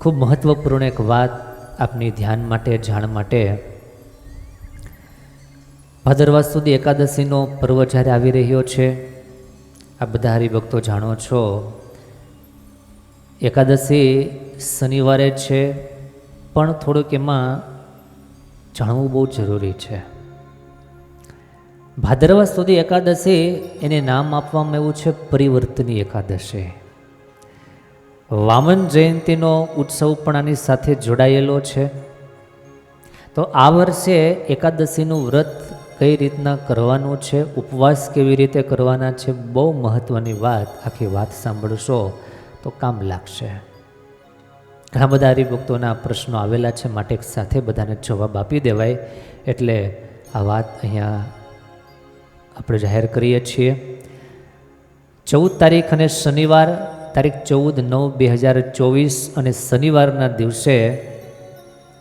ખૂબ મહત્ત્વપૂર્ણ એક વાત આપની ધ્યાન માટે, જાણ માટે. ભાદરવા સુધી એકાદશીનો પર્વ જ્યારે આવી રહ્યો છે આ બધા હરિભક્તો જાણો છો, એકાદશી શનિવારે છે, પણ થોડુંક એમાં જાણવું બહુ જરૂરી છે. ભાદરવા સુધી એકાદશી એને નામ આપવામાં એવું છે પરિવર્તની એકાદશી. વામન જયંતિનો ઉત્સવ પણ આની સાથે જોડાયેલો છે. તો આ વર્ષે એકાદશીનું વ્રત કઈ રીતના કરવાનું છે? ઉપવાસ કેવી રીતે કરવાના છે? બહુ મહત્ત્વની વાત, આખી વાત સાંભળશો તો કામ લાગશે. ઘણા બધા હરિભક્તોના પ્રશ્નો આવેલા છે, માટે સાથે બધાને જવાબ આપી દેવાય. એટલે આ વાત અહીંયા આપણે જાહેર કરીએ છીએ. ચૌદ તારીખ અને શનિવાર તારીખ ચૌદ નવ બે હજાર ચોવીસ અને શનિવારના દિવસે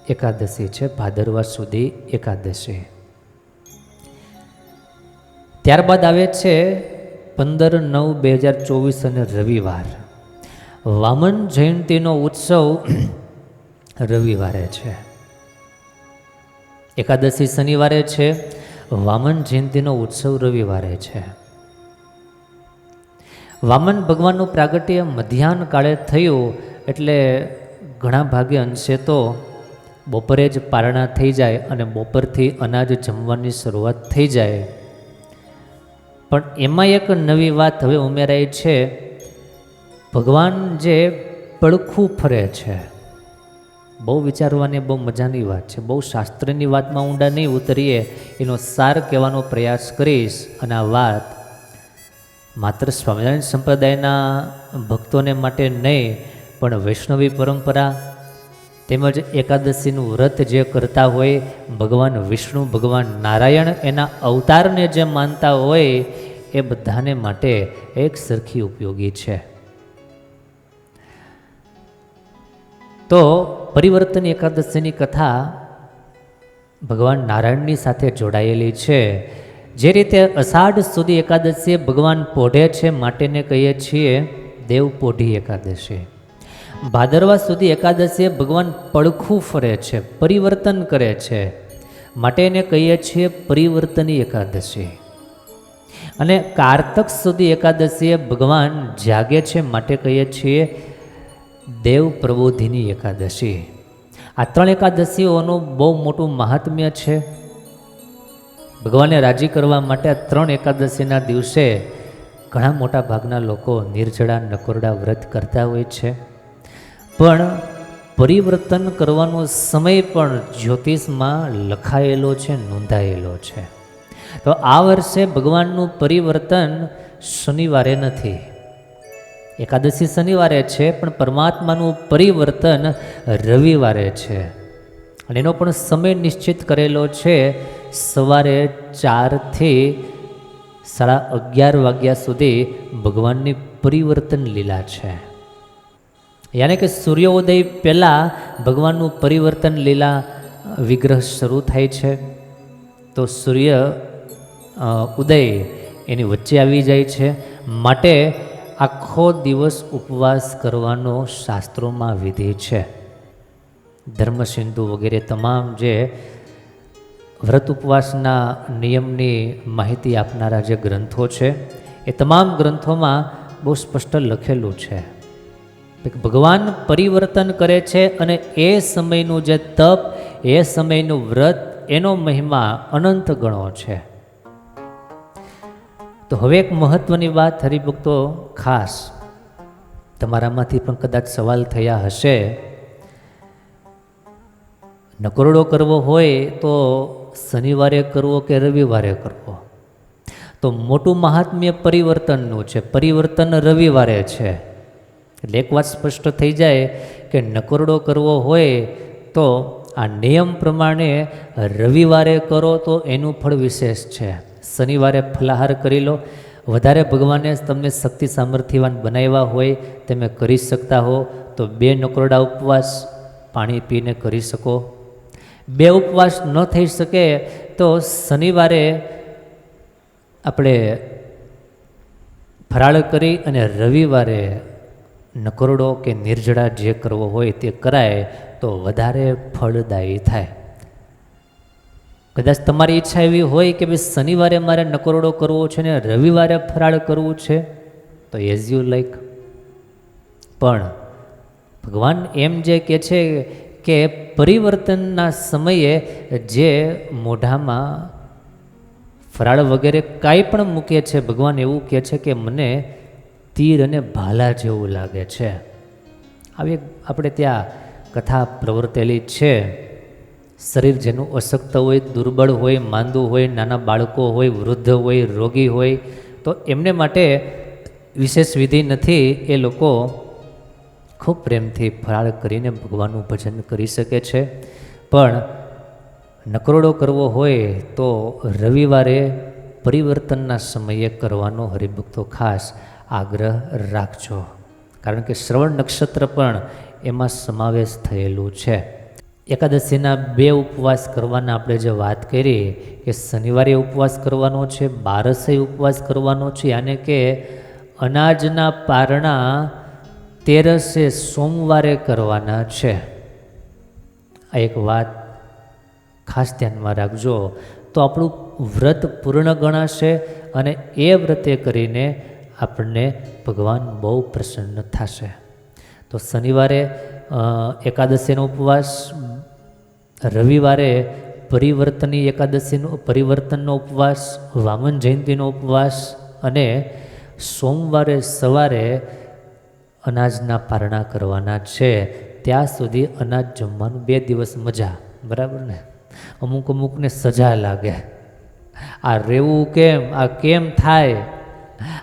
એકાદશી છે, ભાદરવા સુધી એકાદશી. ત્યારબાદ આવે છે પંદર નવ બે હજાર ચોવીસ અને રવિવાર. વામન જયંતિનો ઉત્સવ રવિવારે છે. એકાદશી શનિવારે છે, વામન જયંતિનો ઉત્સવ રવિવારે છે. વામન ભગવાનનું પ્રાગટ્ય મધ્યાહન કાળે થયું એટલે ઘણા ભાગે અંશે તો બપોરે જ પારણા થઈ જાય અને બપોરથી અનાજ જમવાની શરૂઆત થઈ જાય. પણ એમાં એક નવી વાત હવે ઉમેરાઈ છે. ભગવાન જે પડખું ફરે છે, બહુ વિચારવાની, બહુ મજાની વાત છે. બહુ શાસ્ત્રની વાતમાં ઊંડા નહીં ઉતરીએ, એનો સાર કહેવાનો પ્રયાસ કરીશ અને આ વાત માત્ર સ્વામિનારાયણ સંપ્રદાયના ભક્તોને માટે નહીં, પણ વૈષ્ણવી પરંપરા તેમજ એકાદશીનું વ્રત જે કરતા હોય, ભગવાન વિષ્ણુ, ભગવાન નારાયણ એના અવતારને જે માનતા હોય, એ બધાને માટે એક સરખી ઉપયોગી છે. તો પરિવર્તન એકાદશીની કથા ભગવાન નારાયણની સાથે જોડાયેલી છે. જે રીતે અષાઢ સુધી એકાદશીએ ભગવાન પોઢે છે માટેને કહીએ છીએ, દેવ પોઢી એકાદશી. ભાદરવા સુધી એકાદશીએ ભગવાન પડખું ફરે છે, પરિવર્તન કરે છે. માટે એને કહીએ છીએ પરિવર્તની એકાદશી. અને કારતક સુધી એકાદશીએ ભગવાન જાગે છે માટે કહીએ છીએ, દેવ પ્રબોધિની એકાદશી. આ ત્રણ એકાદશીઓનું બહુ મોટું મહાત્મ્ય છે. ભગવાનને રાજી કરવા માટે ત્રણ એકાદશીના દિવસે ઘણા મોટા ભાગના લોકો નિર્જળા, નકોરડા વ્રત કરતા હોય છે. પણ પરિવર્તન કરવાનો સમય પણ જ્યોતિષમાં લખાયેલો છે, નોંધાયેલો છે. તો આ વર્ષે ભગવાનનું પરિવર્તન શનિવારે નથી. એકાદશી શનિવારે છે, પણ પરમાત્માનું પરિવર્તન રવિવારે છે. અને એનો પણ સમય નિશ્ચિત કરેલો છે સવારે ચારથી સાડા અગિયાર વાગ્યા સુધી ભગવાનની પરિવર્તન લીલા છે. યાને કે સૂર્યોદય પહેલાં ભગવાનનું પરિવર્તન લીલા વિગ્રહ શરૂ થાય છે. તો સૂર્ય ઉદય એની વચ્ચે આવી જાય છે. માટે આખો દિવસ ઉપવાસ કરવાનો શાસ્ત્રોમાં વિધિ છે. ધર્મસિંધુ વગેરે તમામ જે વ્રત ઉપવાસના નિયમની માહિતી આપનારા જે ગ્રંથો છે, એ તમામ ગ્રંથોમાં બહુ સ્પષ્ટ લખેલું છે. ભગવાન પરિવર્તન કરે છે અને એ સમયનું જે તપ, એ સમયનું વ્રત, એનો મહિમા અનંત ગણો છે. તો હવે એક મહત્વની વાત હરિભક્તો ખાસ તમારામાંથી પણ કદાચ સવાલ થયા હશે નકરોડો કરવો હોય તો શનિવારે કરવો કે રવિવારે કરવો. તો મોટું મહાત્મ્ય પરિવર્તનનું છે, પરિવર્તન રવિવારે છે. એટલે એક વાત સ્પષ્ટ થઈ જાય કે નકરડો કરવો હોય તો આ નિયમ પ્રમાણે રવિવારે કરો તો એનું ફળ વિશેષ છે. શનિવારે ફલાહાર કરી લો. વધારે ભગવાને તમને શક્તિ સામર્થ્યવાન બનાવ્યા હોય તમે કરી શકતા હો. તો બે નકરડા ઉપવાસ પાણી પીને કરી શકો. બે ઉપવાસ ન થઈ શકે, તો શનિવારે આપણે ફરાળ કરી અને રવિવારે નકરડો કે નિર્જળા જે કરવો હોય તે કરાય, તો વધારે ફળદાયી થાય. કદાચ તમારી ઈચ્છા એવી હોય કે ભાઈ શનિવારે મારે નકરોડો કરવો છે ને રવિવારે ફરાળ કરવું છે, તો એઝ યુ લાઈક પણ ભગવાન એમ જે કહે છે કે પરિવર્તનના સમયે જે મોઢામાં ફરાળ વગેરે કાંઈ પણ મૂકે છે, ભગવાન એવું કહે છે કે મને તીર અને ભાલા જેવું લાગે છે. આવી આપણે ત્યાં કથા પ્રવર્તેલી છે. શરીર જેનું અશક્ત હોય, દુર્બળ હોય, માંદું હોય, નાના બાળકો હોય, વૃદ્ધ હોય, રોગી હોય, તો એમને માટે વિશેષ વિધિ નથી. એ લોકો ખૂબ પ્રેમથી ફરાળ કરીને ભગવાનનું ભજન કરી શકે છે. પણ નકરોડો કરવો હોય તો રવિવારે પરિવર્તનના સમયે કરવાનો હરિભક્તો ખાસ આગ્રહ રાખજો. કારણ કે શ્રવણ નક્ષત્ર પણ એમાં સમાવેશ થયેલું છે. એકાદશીના બે ઉપવાસ કરવાના આપણે જે વાત કરી કે શનિવારે ઉપવાસ કરવાનો છે, બારસે ઉપવાસ કરવાનો છે, યાને કે અનાજના પારણા તેરસે સોમવારે કરવાના છે. આ એક વાત ખાસ ધ્યાનમાં રાખજો. તો આપણું વ્રત પૂર્ણ ગણાશે અને એ વ્રતે કરીને આપણને ભગવાન બહુ પ્રસન્ન થશે. તો શનિવારે એકાદશીનો ઉપવાસ, રવિવારે પરિવર્તની એકાદશીનો, પરિવર્તનનો ઉપવાસ, વામન જયંતિનો ઉપવાસ અને સોમવારે સવારે અનાજના પારણા કરવાના છે. ત્યાં સુધી અનાજ જમવાનું બે દિવસ મજા. બરાબર ને? અમુક અમુકને સજા લાગે. આ રહેવું કેમ? આ કેમ થાય?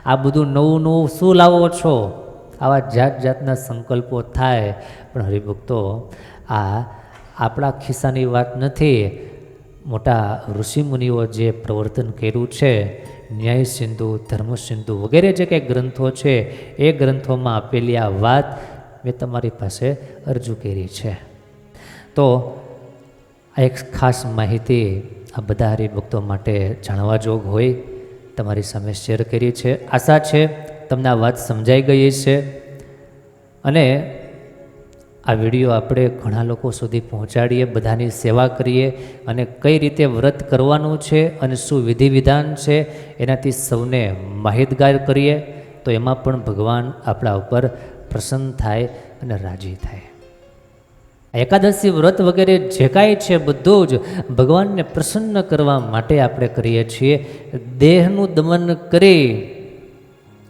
આ બધું નવું નવું શું લાવો છો? આવા જાત જાતના સંકલ્પો થાય. પણ હરિભક્તો, આ આપણા ખિસ્સાની વાત નથી. મોટા ઋષિમુનિઓ જે પ્રવર્તન કર્યું છે ન્યાય સિંધુ, ધર્મ સિંધુ વગેરે જે કંઈ ગ્રંથો છે, એ ગ્રંથોમાં આપેલી આ વાત મેં તમારી પાસે અરજુ કરી છે. તો આ એક ખાસ માહિતી આ બધા હરિભક્તો માટે જાણવા જોગ હોય, તમારી સામે શેર કરી છે. આશા છે તમને આ વાત સમજાઈ ગઈ છે અને આ વીડિયો આપણે ઘણા લોકો સુધી પહોંચાડીએ, બધાની સેવા કરીએ અને કઈ રીતે વ્રત કરવાનું છે અને શું વિધિ વિધાન છે એનાથી સૌને માહિતગાર કરીએ, તો એમાં પણ ભગવાન આપણા ઉપર પ્રસન્ન થાય અને રાજી થાય. એકાદશી વ્રત વગેરે જે કાંઈ છે બધું જ ભગવાનને પ્રસન્ન કરવા માટે આપણે કરીએ છીએ. દેહનું દમન કરી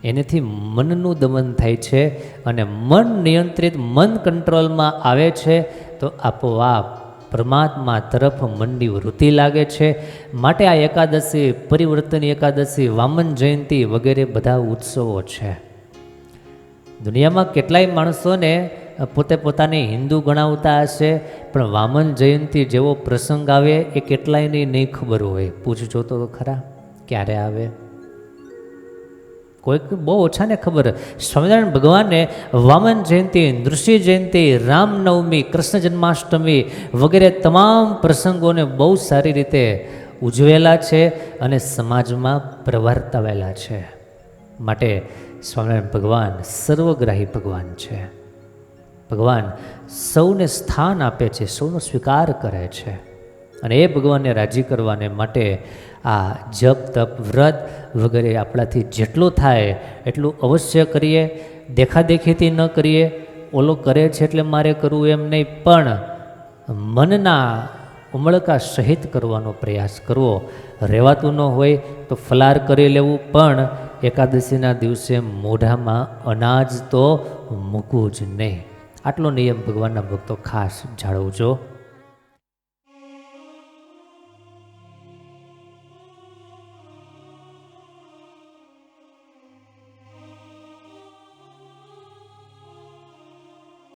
એનેથી મનનું દમન થાય છે અને મન નિયંત્રિત મન કંટ્રોલમાં આવે છે, તો આપોઆપ પરમાત્મા તરફ મનની વૃત્તિ લાગે છે. માટે આ એકાદશી, પરિવર્તન એકાદશી, વામન જયંતિ વગેરે બધા ઉત્સવો છે. દુનિયામાં કેટલાય માણસોને પોતે પોતાને હિન્દુ ગણાવતા હશે, પણ વામન જયંતિ જેવો પ્રસંગ આવે એ કેટલાયને નહીં ખબર હોય. પૂછજો તો ખરા, ક્યારે આવે? કોઈક બહુ ઓછાને ખબર. સ્વામિનારાયણ ભગવાને વામન જયંતિ, નૃસિંહ જયંતિ, રામનવમી, કૃષ્ણ જન્માષ્ટમી વગેરે તમામ પ્રસંગોને બહુ સારી રીતે ઉજવેલા છે અને સમાજમાં પ્રવર્તાવેલા છે. માટે સ્વામિનારાયણ ભગવાન સર્વગ્રાહી ભગવાન છે. ભગવાન સૌને સ્થાન આપે છે, સૌનો સ્વીકાર કરે છે. અને એ ભગવાનને રાજી કરવાને માટે આ જપ, તપ, વ્રત વગેરે આપણાથી જેટલું થાય એટલું અવશ્ય કરીએ. દેખાદેખીથી ન કરીએ. ઓલો કરે છે એટલે મારે કરવું એમ નહીં, પણ મનના ઉમળકા સહિત કરવાનો પ્રયાસ કરવો. રહેવાતું ન હોય તો ફલાર કરી લેવું, પણ એકાદશીના દિવસે મોઢામાં અનાજ તો મૂકવું જ નહીં. આટલો નિયમ ભગવાનના ભક્તો ખાસ જાળવજો.